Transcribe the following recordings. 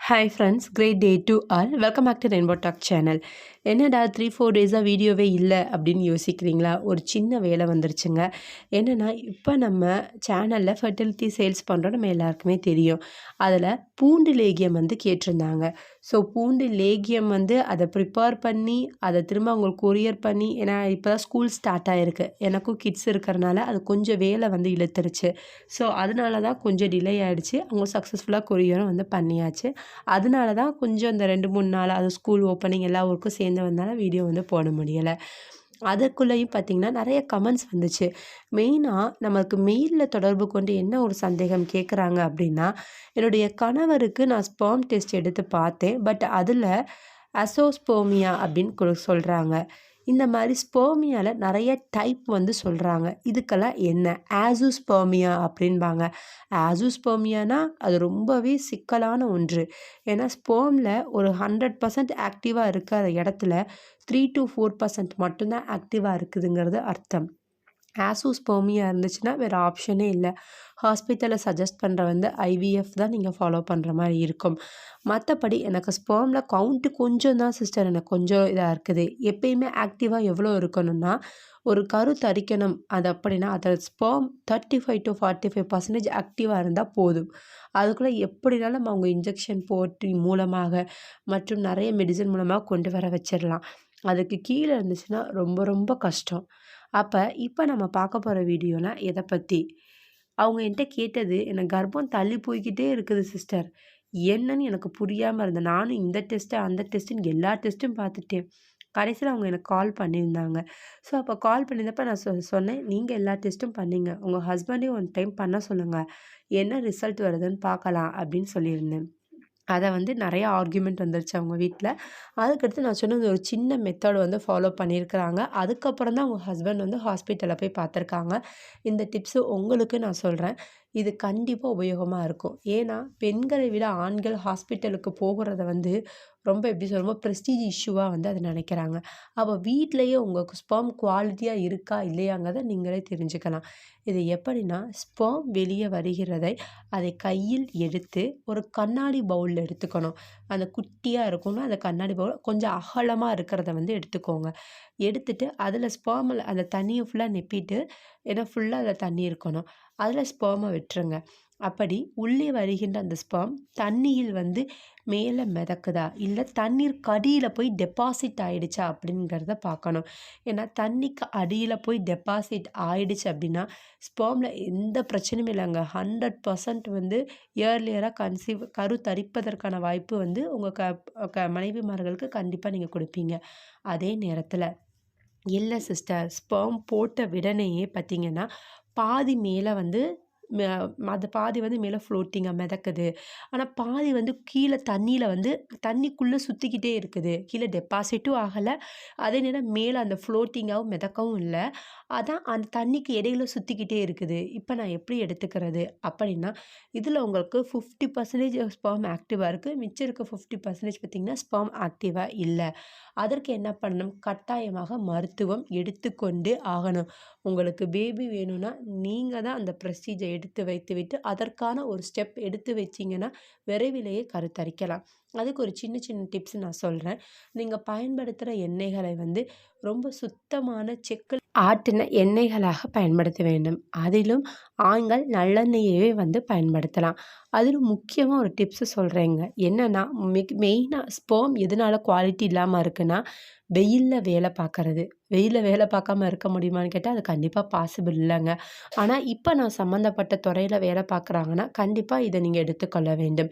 Hi friends great day to all welcome back to rainbow talk channel என்னடா three four டேஸாக வீடியோவே இல்லை அப்படின்னு யோசிக்கிறீங்களா? ஒரு சின்ன வேலை வந்துருச்சுங்க. என்னென்னா இப்போ நம்ம சேனலில் ஃபர்டிலிட்டி சேல்ஸ் பண்ணுறோம் நம்ம எல்லாருக்குமே தெரியும். அதில் பூண்டு லேகியம் வந்து கேட்டிருந்தாங்க. ஸோ பூண்டு லேகியம் வந்து அதை ப்ரிப்பேர் பண்ணி அதை திரும்ப அவங்களுக்கு கொரியர் பண்ணி ஏன்னா இப்போ தான் ஸ்கூல் ஸ்டார்ட் ஆகிருக்கு எனக்கும் கிட்ஸ் இருக்கிறனால அது கொஞ்சம் வேலை வந்து இழுத்துருச்சு. ஸோ அதனால தான் கொஞ்சம் டிலே ஆகிடுச்சு அவங்க சக்ஸஸ்ஃபுல்லாக கொரியரும் வந்து பண்ணியாச்சு. அதனால தான் கொஞ்சம் இந்த ரெண்டு மூணு நாள் அது ஸ்கூல் ஓப்பனிங் எல்லா ஒர்க்கும் சேர்ந்து வந்தனால வீடியோ வந்து போட முடியலை. அதுக்குள்ளேயும் பார்த்திங்கன்னா நிறைய கமெண்ட்ஸ் வந்துச்சு. மெயினாக நமக்கு மெயிலில் தொடர்பு கொண்டு என்ன ஒரு சந்தேகம் கேட்குறாங்க அப்படின்னா என்னுடைய கணவருக்கு நான் ஸ்பேம் டெஸ்ட் எடுத்து பார்த்தேன். பட் அதில் அசோஸ்போமியா அப்படின்னு சொல்கிறாங்க இந்த மாதிரி ஸ்போமியாவில் நிறைய டைப் வந்து சொல்கிறாங்க இதுக்கெல்லாம் என்ன? ஆசூஸ்போமியா அப்படின்பாங்க. ஆசூஸ்போமியானா அது ரொம்பவே சிக்கலான ஒன்று. ஏன்னா ஸ்போமில் ஒரு ஹண்ட்ரட் பர்சன்ட் ஆக்டிவாக இருக்கிற இடத்துல த்ரீ டு ஃபோர் பர்சன்ட் மட்டும்தான் ஆக்டிவாக இருக்குதுங்கிறது அர்த்தம். ஆசோஸ்போமியா இருந்துச்சுன்னா வேறு ஆப்ஷனே இல்லை. ஹாஸ்பிட்டலில் சஜஸ்ட் பண்ணுற வந்து ஐவிஎஃப் தான் நீங்கள் ஃபாலோ பண்ணுற மாதிரி இருக்கும். மற்றபடி எனக்கு ஸ்பேமில் கவுண்ட்டு கொஞ்சம் தான் சிஸ்டர் எனக்கு கொஞ்சம் இதாக இருக்குது. எப்பயுமே ஆக்டிவாக எவ்வளோ இருக்கணும்னா ஒரு கரு தரிக்கணும் அது அப்படின்னா அதை spam thirty five to forty five percentage ஆக்டிவாக இருந்தால் போதும். அதுக்குள்ளே எப்படினாலும் நம்ம அவங்க இன்ஜெக்ஷன் போட்டு மூலமாக மற்றும் நிறைய மெடிசன் மூலமாக கொண்டு வர வச்சிடலாம். அதுக்கு கீழே இருந்துச்சுன்னா ரொம்ப ரொம்ப கஷ்டம். அப்போ இப்போ நம்ம பார்க்க போகிற வீடியோனால் எதை பற்றி அவங்க என்கிட்ட கேட்டது எனக்கு கர்ப்பம் தள்ளி போய்கிட்டே இருக்குது சிஸ்டர். என்னன்னு எனக்கு புரியாமல் இருந்தேன். நானும் இந்த டெஸ்ட்டு அந்த டெஸ்ட்டுன்னு எல்லா டெஸ்ட்டும் பார்த்துட்டேன். கடைசியில் அவங்க எனக்கு கால் பண்ணியிருந்தாங்க. ஸோ அப்போ கால் பண்ணியிருந்தப்ப நான் சொ சொன்னேன் நீங்கள் எல்லா டெஸ்ட்டும் பண்ணீங்க. உங்கள் ஹஸ்பண்டையும் ஒன் டைம் பண்ண சொல்லுங்கள் என்ன ரிசல்ட் வருதுன்னு பார்க்கலாம் அப்படின்னு சொல்லியிருந்தேன். அதை வந்து நிறைய ஆர்கியூமெண்ட் வந்துருச்சு அவங்க வீட்டில் அதுக்கடுத்து நான் சொன்னது ஒரு சின்ன மெத்தட் வந்து ஃபாலோ பண்ணியிருக்கிறாங்க அதுக்கப்புறம் தான் அவங்க ஹஸ்பண்ட் வந்து ஹாஸ்பிட்டலில் போய் பார்த்துருக்காங்க. இந்த டிப்ஸு உங்களுக்கு நான் சொல்கிறேன் இது கண்டிப்பாக உபயோகமாக இருக்கும். ஏன்னா பெண்களை விட ஆண்கள் ஹாஸ்பிட்டலுக்கு போகிறத வந்து ரொம்ப எப்படி சொல்லுமோ ப்ரெஸ்டீஜ் இஷ்யூவாக வந்து அதை நினைக்கிறாங்க. அப்போ வீட்லேயே உங்கள் ஸ்பேம் குவாலிட்டியாக இருக்கா இல்லையாங்கிறத நீங்களே தெரிஞ்சுக்கலாம். இது எப்படின்னா ஸ்பேம் வெளியே வருகிறதை அதை கையில் எடுத்து ஒரு கண்ணாடி பவுலில் எடுத்துக்கணும். அந்த குட்டியாக இருக்கணும் அந்த கண்ணாடி பவுல் கொஞ்சம் அகலமாக இருக்கிறத வந்து எடுத்துக்கோங்க. எடுத்துட்டு அதில் ஸ்பேமில் அந்த தண்ணியை ஃபுல்லாக நெப்பிட்டு ஏன்னா ஃபுல்லாக அதில் தண்ணி இருக்கணும். அதில் ஸ்பேமை விட்டுருங்க. அப்படி உள்ளே வருகின்ற அந்த ஸ்பேம் தண்ணியில் வந்து மேலே மிதக்குதா? இல்லை தண்ணீர் கடியில் போய் டெபாசிட் ஆகிடுச்சா அப்படிங்கிறத பார்க்கணும். ஏன்னா தண்ணிக்கு அடியில் போய் டெபாசிட் ஆகிடுச்சு அப்படின்னா ஸ்பேமில் எந்த பிரச்சனையும் இல்லைங்க. ஹண்ட்ரட் பர்சன்ட் வந்து இயர்லியராக கன்சீவ் கரு தரிப்பதற்கான வாய்ப்பு வந்து உங்கள் க க மனைவிமார்களுக்கு கண்டிப்பாக நீங்கள் கொடுப்பீங்க. அதே நேரத்தில் இல்லை சிஸ்டர் ஸ்பேம் போட்ட விடனேயே பார்த்தீங்கன்னா பாதி மேலே வந்து அது பாதி வந்து மேலே ஃப்ளோட்டிங்காக மிதக்குது. ஆனால் பாதி வந்து கீழே தண்ணியில் வந்து தண்ணிக்குள்ளே சுற்றிக்கிட்டே இருக்குது. கீழே டெபாசிட்டும் ஆகலை. அதே நேரம் மேலே அந்த ஃப்ளோட்டிங்காகவும் மிதக்கவும் இல்லை. அதான் அந்த தண்ணிக்கு இடையில சுற்றிக்கிட்டே இருக்குது. இப்போ நான் எப்படி எடுத்துக்கிறது? அப்படின்னா இதில் உங்களுக்கு ஃபிஃப்டி பர்சன்டேஜ் ஸ்பேம் ஆக்டிவாக இருக்குது மிச்சம் இருக்க ஃபிஃப்டி பர்சன்டேஜ் பார்த்திங்கன்னா ஸ்பேம் ஆக்டிவாக இல்லை. அதற்கு என்ன பண்ணணும்? கட்டாயமாக மருத்துவம் எடுத்துக்கொண்டு ஆகணும். உங்களுக்கு பேபி வேணும்னா நீங்கள் தான் அந்த ப்ரொசீஜர் எடுத்து வைத்து விட்டு அதற்கான ஒரு ஸ்டெப் எடுத்து வச்சிங்கன்னா விரைவிலேயே கருத்தரிக்கலாம். அதுக்கு ஒரு சின்ன சின்ன டிப்ஸ் நான் சொல்கிறேன் நீங்கள் பயன்படுத்துகிற எண்ணெய்களை வந்து ரொம்ப சுத்தமான செக்கில் ஆட்டின எண்ணெய்களாக பயன்படுத்த வேண்டும். அதிலும் ஆண்கள் நல்லெண்ணெயவே வந்து பயன்படுத்தலாம். அதிலும் முக்கியமாக ஒரு டிப்ஸு சொல்கிறேங்க என்னென்னா மிக் மெயினாக ஸ்போம் எதனால் குவாலிட்டி இல்லாமல் இருக்குன்னா வெயிலில் வேலை பார்க்குறது. வெயிலில் வேலை பார்க்காம இருக்க முடியுமான்னு கேட்டால் அது கண்டிப்பாக பாசிபிள் இல்லைங்க. ஆனால் இப்போ நான் சம்மந்தப்பட்ட துறையில் வேலை பார்க்குறாங்கன்னா கண்டிப்பாக இதை நீங்கள் எடுத்துக்கொள்ள வேண்டும்.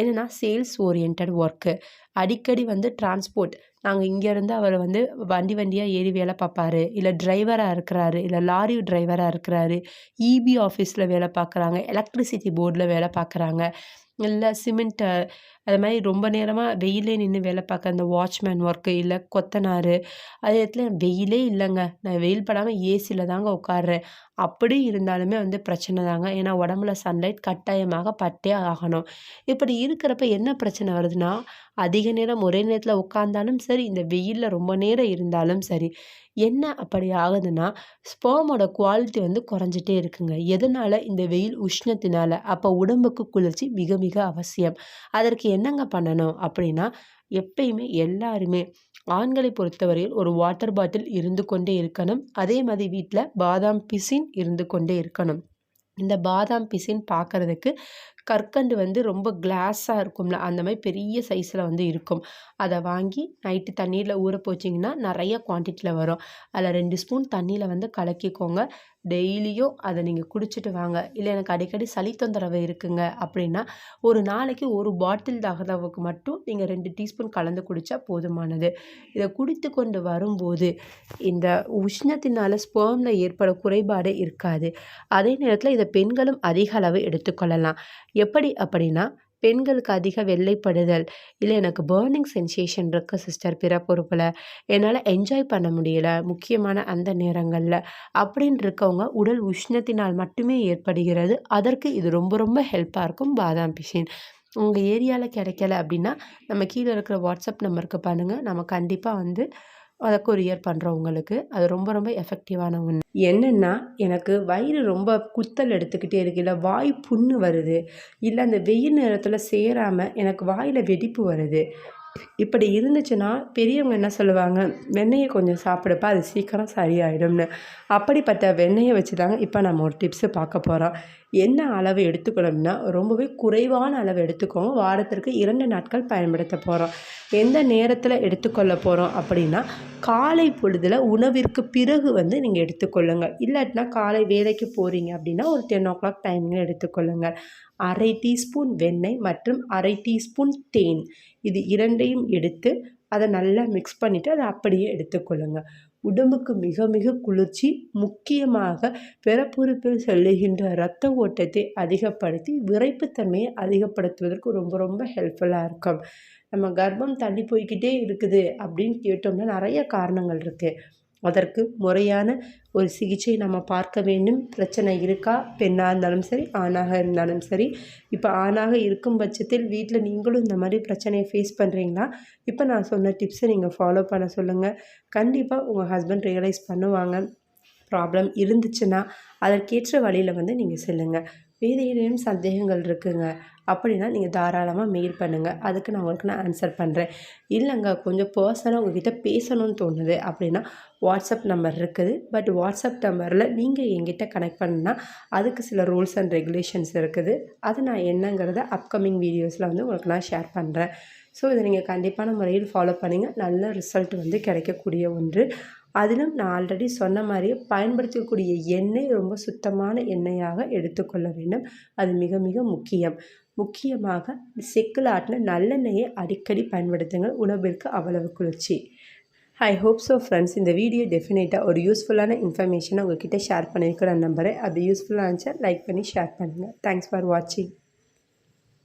என்னென்னா சேல்ஸ் ஓரியன்ட் ஒர்க்கு அடிக்கடி வந்து டிரான்ஸ்போர்ட் நாங்கள் இங்கேருந்து அவர் வந்து வண்டி வண்டியாக ஏறி வேலை பார்ப்பாரு. இல்லை டிரைவராக இருக்கிறாரு. இல்லை லாரி டிரைவராக இருக்கிறாரு. இபி ஆஃபீஸில் வேலை பார்க்குறாங்க. எலக்ட்ரிசிட்டி போர்டில் வேலை பார்க்குறாங்க. இல்லை சிமெண்ட்டு அது மாதிரி ரொம்ப நேரமாக வெயிலே நின்று வேலை பார்க்க அந்த வாட்ச்மேன் ஒர்க்கு இல்லை கொத்தனார் அது இடத்துல வெயிலே இல்லைங்க. நான் வெயில் படாமல் ஏசியில் தாங்க உட்காடுறேன் அப்படி இருந்தாலுமே வந்து பிரச்சனை தாங்க. ஏன்னா உடம்புல சன்லைட் கட்டாயமாக பட்டே ஆகணும். இப்படி இருக்கிறப்ப என்ன பிரச்சனை வருதுன்னா அதிக நேரம் ஒரே நேரத்தில் உட்காந்தாலும் சரி இந்த வெயிலில் ரொம்ப நேரம் இருந்தாலும் சரி என்ன அப்படி ஆகுதுன்னா ஸ்போமோட குவாலிட்டி வந்து குறைஞ்சிட்டே இருக்குங்க. எதனால்? இந்த வெயில் உஷ்ணத்தினால. அப்போ உடம்புக்கு குளிர்ச்சி மிக மிக அவசியம். அதற்கு என்னங்க பண்ணணும்? அப்படின்னா எப்பயுமே எல்லாருமே ஆண்களை பொறுத்தவரையில் ஒரு வாட்டர் பாட்டில் இருந்து கொண்டே இருக்கணும். அதே மாதிரி வீட்டில் பாதாம் பிசின் இருந்து கொண்டே இருக்கணும். இந்த பாதாம் பிசின் பார்க்குறதுக்கு கற்கண்டு வந்து ரொம்ப கிளாஸாக இருக்கும்ல அந்த மாதிரி பெரிய சைஸில் வந்து இருக்கும். அதை வாங்கி நைட்டு தண்ணீரில் ஊற போச்சிங்கன்னா நிறைய குவான்டிட்டியில் வரும். அதில் ரெண்டு ஸ்பூன் தண்ணியில் வந்து கலக்கிக்கோங்க. டெய்லியும் அதை நீங்கள் குடிச்சிட்டு வாங்க. இல்லை எனக்கு அடிக்கடி சளி தொந்தரவு இருக்குங்க அப்படின்னா ஒரு நாளைக்கு ஒரு பாட்டில் தகதவுக்கு மட்டும் நீங்கள் ரெண்டு டீஸ்பூன் கலந்து குடித்தா போதுமானது. இதை குடித்து கொண்டு வரும்போது இந்த உஷ்ணத்தினால் ஸ்பேமில் ஏற்பட குறைபாடு இருக்காது. அதே நேரத்தில் இதை பெண்களும் அதிக அளவு எடுத்துக்கொள்ளலாம். எப்படி அப்படின்னா பெண்களுக்கு அதிக வெள்ளைப்படுதல். இல்லை எனக்கு பேர்னிங் சென்சேஷன் இருக்குது சிஸ்டர் பிறப்புறுப்பில். என்னால் என்ஜாய் பண்ண முடியல முக்கியமான அந்த நேரங்களில். அப்படின்னு இருக்கவங்க உடல் உஷ்ணத்தினால் மட்டுமே ஏற்படுகிறது. அதற்கு இது ரொம்ப ரொம்ப ஹெல்ப்பாக இருக்கும் பாதாம் பிஷின் உங்கள் ஏரியாவில் கிடைக்கல அப்படின்னா நம்ம கீழே இருக்கிற வாட்ஸ்அப் நம்பருக்கு பண்ணுங்கள் நம்ம கண்டிப்பாக வந்து அதை கொரியர் பண்ணுறவங்களுக்கு அது ரொம்ப ரொம்ப எஃபெக்டிவான ஒன்று என்னென்னா எனக்கு வயிறு ரொம்ப குத்தல் எடுத்துக்கிட்டே இருக்குது இல்லை வாய் புண்ணு வருது. இல்லை அந்த வெயில் நேரத்தில் சேராமல் எனக்கு வாயில் வெடிப்பு வருது. இப்படி இருந்துச்சுன்னா பெரியவங்க என்ன சொல்லுவாங்க? வெண்ணெயை கொஞ்சம் சாப்பிடுப்பா அது சீக்கிரம் சரியாயிடும்னு. அப்படிப்பட்ட வெண்ணெயை வச்சு தாங்க இப்போ நம்ம ஒரு டிப்ஸு பார்க்க போகிறோம் என்ன அளவு எடுத்துக்கணும்னா ரொம்பவே குறைவான அளவு எடுத்துக்கோங்க. வாரத்திற்கு இரண்டு நாட்கள் பயன்படுத்த போகிறோம் எந்த நேரத்தில் எடுத்துக்கொள்ள போகிறோம் அப்படின்னா காலை பொழுதில் உணவிற்கு பிறகு வந்து நீங்கள் எடுத்துக்கொள்ளுங்கள் இல்லாட்டினா காலை வேலைக்கு போகிறீங்க அப்படின்னா ஒரு டென் ஓ கிளாக் டைமிங்கில் எடுத்துக்கொள்ளுங்கள் அரை டீஸ்பூன் வெண்ணெய் மற்றும் அரை டீஸ்பூன் தேன். இது இரண்டையும் எடுத்து அதை நல்லா மிக்ஸ் பண்ணிவிட்டு அதை அப்படியே எடுத்துக்கொள்ளுங்கள் உடம்புக்கு மிக மிக குளிர்ச்சி முக்கியமாக பிறப்புறுப்பில் செல்லுகின்ற இரத்த ஓட்டத்தை அதிகப்படுத்தி விரைப்புத்தன்மையை அதிகப்படுத்துவதற்கு ரொம்ப ரொம்ப ஹெல்ப்ஃபுல்லாக இருக்கும். நம்ம கர்ப்பம் தள்ளி போய்கிட்டே இருக்குது அப்படின்னு கேட்டோம்னா நிறைய காரணங்கள் இருக்குது அதற்கு முறையான ஒரு சிகிச்சை நம்ம பார்க்க வேண்டும். பிரச்சனை இருக்கா? பெண்ணாக இருந்தாலும் சரி ஆணாக இருந்தாலும் சரி. இப்போ ஆணாக இருக்கும் பட்சத்தில் வீட்டில் நீங்களும் இந்த மாதிரி பிரச்சனையை ஃபேஸ் பண்ணுறீங்களா இப்போ நான் சொன்ன டிப்ஸை நீங்கள் ஃபாலோ பண்ண சொல்லுங்கள் கண்டிப்பாக உங்கள் ஹஸ்பண்ட் ரியலைஸ் பண்ணுவாங்க. ப்ராப்ளம் இருந்துச்சுன்னா அதற்கேற்ற வழியில் வந்து நீங்கள் செல்லுங்கள் வேறு ஏதேனும் சந்தேகங்கள் இருக்குங்க. அப்படின்னா நீங்கள் தாராளமாக மெயில் பண்ணுங்கள் அதுக்கு நான் உங்களுக்கு நான் ஆன்சர் பண்ணுறேன் இல்லைங்க கொஞ்சம் பர்சனலாக உங்ககிட்ட பேசணும்னு தோணுது அப்படின்னா வாட்ஸ்அப் நம்பர் இருக்குது. பட் வாட்ஸ்அப் நம்பரில் நீங்கள் எங்கிட்ட கனெக்ட் பண்ணால் அதுக்கு சில ரூல்ஸ் அண்ட் ரெகுலேஷன்ஸ் இருக்குது. அது நான் என்னங்கிறத அப்கமிங் வீடியோஸில் வந்து உங்களுக்கு நான் ஷேர் பண்ணுறேன் ஸோ இதை நீங்கள் கண்டிப்பான முறையில் ஃபாலோ பண்ணிங்க. நல்ல ரிசல்ட் வந்து கிடைக்கக்கூடிய ஒன்று. அதிலும் நான் ஆல்ரெடி சொன்ன மாதிரியே பயன்படுத்தக்கூடிய எண்ணெய் ரொம்ப சுத்தமான எண்ணெயாக எடுத்துக்கொள்ள வேண்டும். அது மிக மிக முக்கியம். முக்கியமாக செக்கில் ஆட்டின நல்லெண்ணெயை அடிக்கடி பயன்படுத்துங்கள். உணவிற்கு அவ்வளவு குளிர்ச்சி. ஐ ஹோப் ஸோ ஃப்ரெண்ட்ஸ் இந்த வீடியோ டெஃபினேட்டாக ஒரு யூஸ்ஃபுல்லான இன்ஃபர்மேஷனை உங்கள்கிட்ட ஷேர் பண்ணியிருக்கிற நம்பரை அது யூஸ்ஃபுல்லாக இருந்துச்சா லைக் பண்ணி ஷேர் பண்ணுங்கள் தேங்க்ஸ் ஃபார் வாட்சிங்